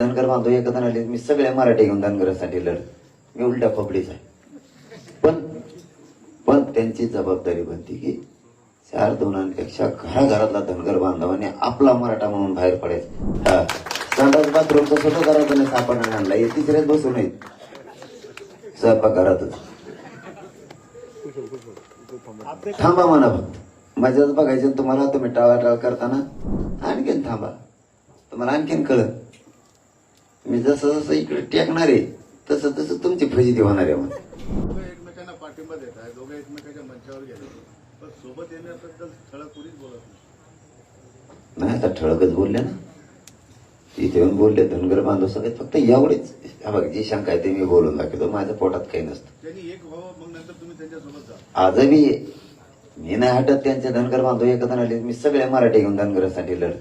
धनगर बांधव एकत्र आले मी सगळ्या मराठी घेऊन धनगरासाठी लढ. मी उलट्या खोपडीच आहे. पण पण त्यांची जबाबदारी बनती की चार दोनांपेक्षा घराघरातला धनगर बांधवाने आपला मराठा म्हणून बाहेर पडायचं. संडास बाथरूमचा स्वतः घरातून सापडणार आणला हे तिसऱ्याच बसू येत स्वयंपाक घरातच. थांबा म्हणा फक्त. माझ्याच बघायचं तुम्हाला तुम्ही टाळाटाळ करताना आणखीन थांबा. तुम्हाला आणखीन कळत मी जसं जसं इकडे टेकणार आहे तसं तसं तुमची फजिती होणार आहे मग. एकमेकांना पाठिंबा देत आहे दोघं एकमेकांच्या मंचावर गेले. पण सोबत येण्याबद्दल ठळक कुणीच बोलत नाही. आता ठळकच बोलले ना. इथे येऊन बोलले धनगर बांधव सगळे फक्त एवढेच. हा बघ जी शंका आहे ते मी बोलून दाखवतो. माझ्या पोटात काही नसतं. त्यांनी एक व्हावं मग नंतर तुम्ही त्यांच्यासोबत जा. आजही मी नाही हटत त्यांचे धनगर बांधव एकत्र आले. मी सगळ्या मराठी घेऊन धनगरासाठी लढ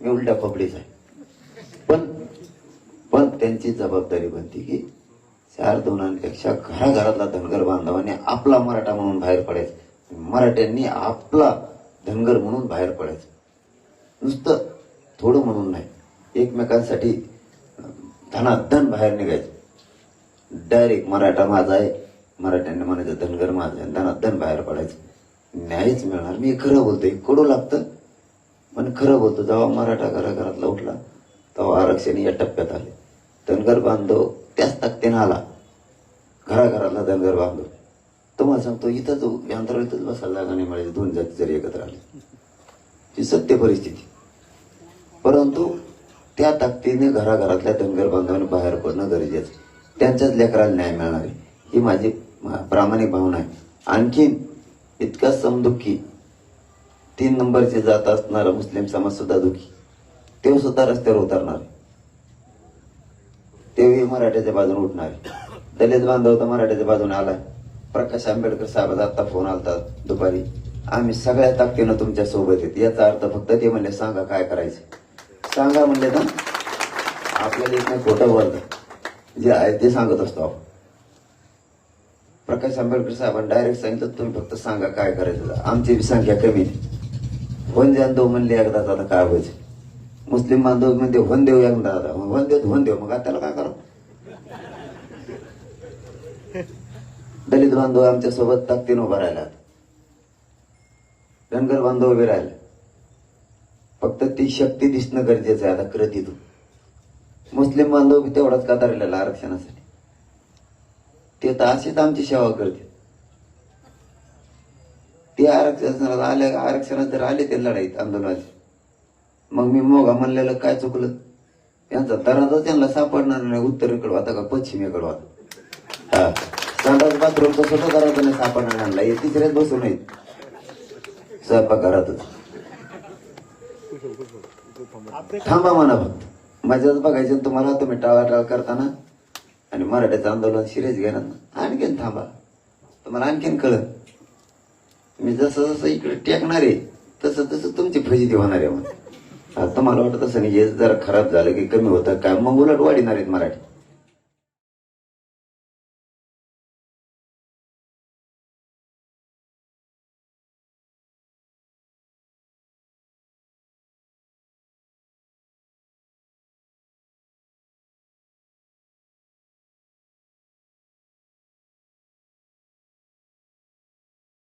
मी उलट्या खोपडीच आहे. त्यांची जबाबदारी बनती की चार दोनांपेक्षा घराघरातला धनगर बांधवाने आपला मराठा म्हणून बाहेर पडायचं. मराठ्यांनी आपला धनगर म्हणून बाहेर पडायचं. नुसतं थोडं म्हणून नाही. एकमेकांसाठी धनाधन बाहेर निघायचं. डायरेक्ट मराठा माझा आहे. मराठ्यांनी म्हणायचं धनगर माझा आहे. धनाधन बाहेर पडायचं. न्यायच मिळणार. मी खरं बोलतोय. कडू लागतं. पण खरं बोलतो. जेव्हा मराठा घराघरातला उठला तेव्हा आरक्षण या टप्प्यात आले. धनगर बांधव त्याच ताकदीनं आला. घराघराला धनगर बांधव तुम्हाला सांगतो इथंच यंत्र इथंच बसायला जागा नाही दोन जाती जरी एकत्र आले. ही सत्य परिस्थिती. परंतु त्या ताकदीने घराघरातल्या धनगर बांधवांनी बाहेर पडणं गरजेचं त्यांच्याच लेकराला न्याय मिळणार आहे. ही माझी प्रामाणिक भावना आहे. आणखीन इतका समदुःखी तीन नंबरचे जात असणारा मुस्लिम समाज सुद्धा दुखी. ते सुद्धा रस्त्यावर उतरणार आहे. तेही मराठ्याच्या बाजूने उठणार दलित बांधव तर मराठ्याच्या बाजूने आलाय. प्रकाश आंबेडकर साहेबाचा आता फोन आलता दुपारी. आम्ही सगळ्या ताकदीनं तुमच्यासोबत येत याचा अर्थ फक्त ते म्हणले सांगा काय करायचं? सांगा म्हणले तर आपल्याला एक नाही खोटं बोलतं जे आहे ते सांगत असतो आपण. प्रकाश आंबेडकर साहेबांनी डायरेक्ट सांगितलं तुम्ही फक्त सांगा काय करायचं आमची बी संख्या कमी होऊन होन द्या दो म्हणले एकदा आता काय व्हायचं? मुस्लिम बांधव म्हणते होऊन देऊ एकदा आता. होऊन देऊ होऊन देऊ. मग त्याला काय करा दलित बांधव आमच्यासोबत ताकदीनं उभा राहिला धनगर बांधव उभे राहिले. फक्त ती शक्ती दिसणं गरजेचं आहे आता कृतीतून मुस्लिम बांधव बी तेवढाच कातारलेला आरक्षणासाठी? ते तर अशीच आमची सेवा करते ते आरक्षणाला आल्या आरक्षणात जर आले ते लढाईत आंदोलनाचे मग मी मोगा म्हणलेलं काय चुकलं? यांचा दराचा त्यांना सापडणार नाही उत्तरेकडे होता का पश्चिमेकडे होता? हा. संडास बाथरूमचा स्वतः करायचं नाही सापडणार आणला. हे तिसऱ्याच बसू नये स्वयंपाक घरातच. थांबा म्हणा फक्त. माझ्याच बघायचं तुम्हाला तुम्ही टाळाटाळ करताना आणि मराठ्याचं आंदोलन सिरियस घेणार ना. आणखीन थांबा. तुम्हाला आणखीन कळत मी जसं जसं इकडे टेकणार आहे तसं तसं तुमची फजिती होणार आहे. मग तुम्हाला वाटत असं नाही हे जरा खराब झालं की कमी होतं. काय? मग उलट वाढणार आहेत मराठी.